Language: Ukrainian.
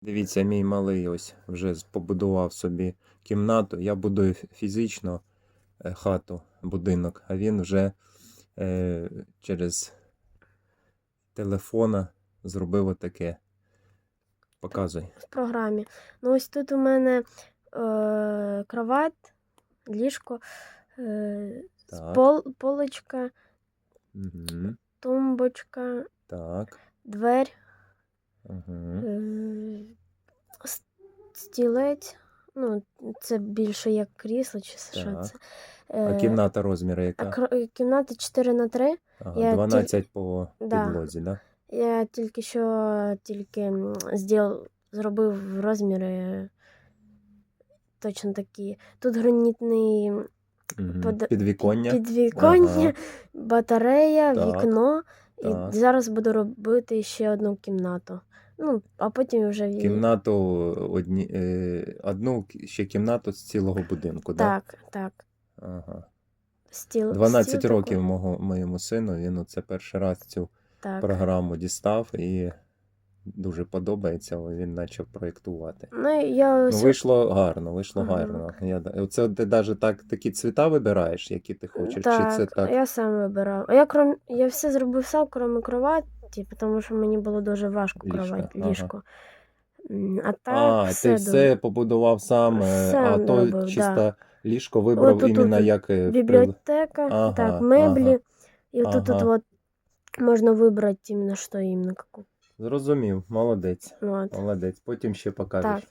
Дивіться, мій малий ось вже побудував собі кімнату. Я будую фізично е, хату, будинок, а він вже е, через телефона зробив отаке. Показуй. в програмі. Ну, ось тут у мене е, кровать, ліжко, е, Так. пол, полочка, Угу. тумбочка, Так. дверь, Угу. е, стілець. Ну, це більше як крісло, чи що Так. це. А Е, кімната розміри яка? кро- кімната 4 на 3 Ага, я ті- 12 по підлозі, да? Я тільки що тільки зділ, зробив розміри точно такі. Тут гранітний Угу. Пода- Підвіконня. підвіконня, Ага. батарея, Так, вікно. Так. І зараз буду робити ще одну кімнату. Ну, а потім вже в- Кімнату одні, е, одну ще кімнату з цілого будинку, да? Так, так. Ага. Стіл, 12 стіл років такого. мого, моєму сину, він оце перший раз цю Так. програму дістав і дуже подобається, він почав проєктувати. Ну, я Ну, вийшло гарно, вийшло Ага. гарно. Я, оце ти навіть так такі цвіта вибираєш, які ти хочеш, так, чи це так? я сам вибирав. Я, крім... я все зробив сам, крім кроваті, тому що мені було дуже важко кровать, ага. ліжко. М, А так, а, все ти все побудував сам, е, Сам а то робив, чисто да. ліжко вибрав От іменно от як е, Бібліотека, Ага, так, меблі. ага. І тут, Ага. вот можна вибрати іменно що іменно каку. Зрозумів, молодець. От. Молодець. Потім ще покажеш. Так.